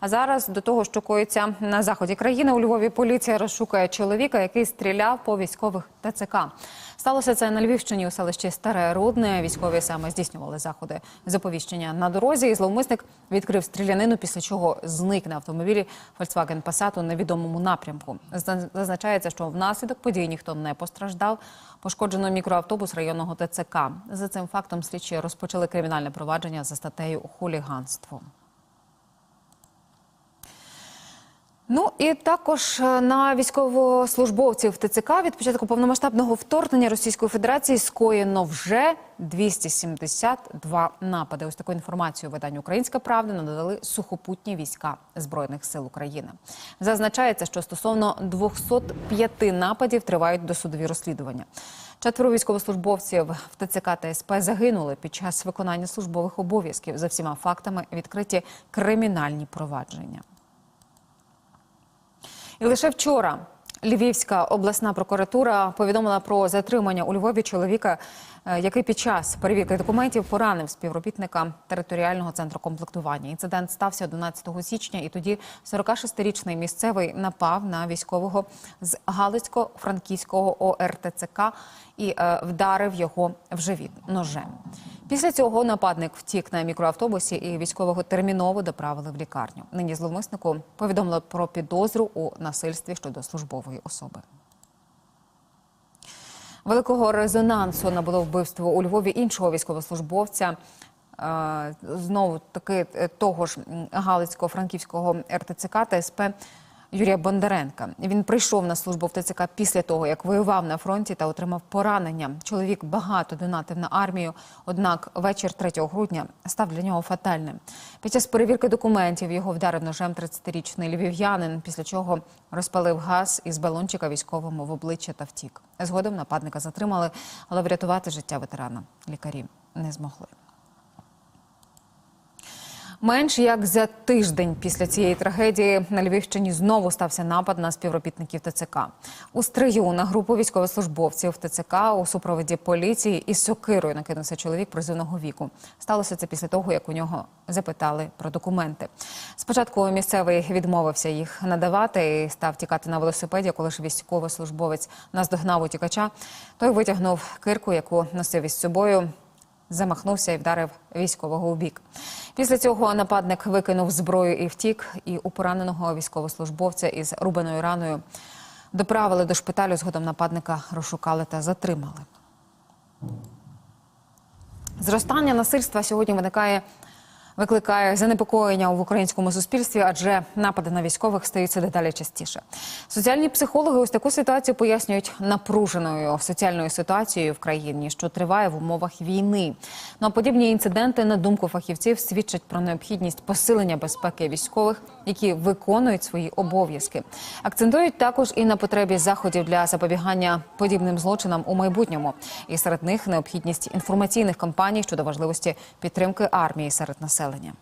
А зараз до того, що коїться на заході країни у Львові, поліція розшукує чоловіка, який стріляв по військових ТЦК. Сталося це на Львівщині у селищі Старе Рудне. Військові саме здійснювали заходи заповіщення на дорозі. І зловмисник відкрив стрілянину, після чого зник на автомобілі Volkswagen Passat у невідомому напрямку. Зазначається, що внаслідок подій ніхто не постраждав. Пошкоджено мікроавтобус районного ТЦК. За цим фактом слідчі розпочали кримінальне провадження за статтею хуліганство. Ну і також е, на військовослужбовців ТЦК від початку повномасштабного вторгнення Російської Федерації скоєно вже 272 напади. Ось таку інформацію виданню Українська Правда надали сухопутні війська збройних сил України. Зазначається, що стосовно 205 нападів тривають досудові розслідування. Четверо військовослужбовців в ТЦК та СП загинули під час виконання службових обов'язків. За всіма фактами відкриті кримінальні провадження. І лише вчора Львівська обласна прокуратура повідомила про затримання у Львові чоловіка, е, який під час перевірки документів поранив співробітника територіального центру комплектування. Інцидент стався 11 січня, і тоді 46-річний місцевий напав на військового з Галицько-Франківського ОРТЦК і е, вдарив його в живіт ножем. Після цього нападник втік на мікроавтобусі і військового терміново доправили в лікарню. Нині зловмиснику повідомили про підозру у насильстві щодо службової особи. Великого резонансу набуло вбивство у Львові іншого військовослужбовця. е, Знову таки е, того ж м, Галицького-Франківського РТЦК та СП Юрія Бондаренка. Він прийшов на службу в ТЦК після того, як воював на фронті та отримав поранення. Чоловік багато донатив на армію, однак вечір 3 грудня став для нього фатальним. Під час перевірки документів його вдарив ножем 30-річний львів'янин, після чого розпалив газ із балончика військовому в обличчя та втік. Згодом нападника затримали, але врятувати життя ветерана лікарі не змогли. Менш як за тиждень після цієї трагедії на Львівщині знову стався напад на співробітників ТЦК. У стрию на групу військовослужбовців ТЦК у супроводі поліції із сокирою накинувся чоловік призивного віку. Сталося це після того, як у нього запитали про документи. Спочатку місцевий відмовився їх надавати і став тікати на велосипеді, коли ж військовослужбовець наздогнав утікача. Той витягнув кирку, яку носив із собою замахнувся і вдарив військового у бік. Після цього нападник викинув зброю і втік, і у пораненого військовослужбовця із рубаною раною доправили до шпиталю. Згодом нападника розшукали та затримали. Зростання насильства сьогодні виникає. Викликає занепокоєння в українському суспільстві, адже напади на військових стаються дедалі частіше. Соціальні психологи ось таку ситуацію пояснюють напруженою соціальною ситуацією в країні, що триває в умовах війни. Ну а подібні інциденти, на думку фахівців, свідчать про необхідність посилення безпеки військових, які виконують свої обов'язки. Акцентують також і на потребі заходів для запобігання подібним злочинам у майбутньому. І серед них необхідність інформаційних кампаній щодо важливості підтримки армії серед населення.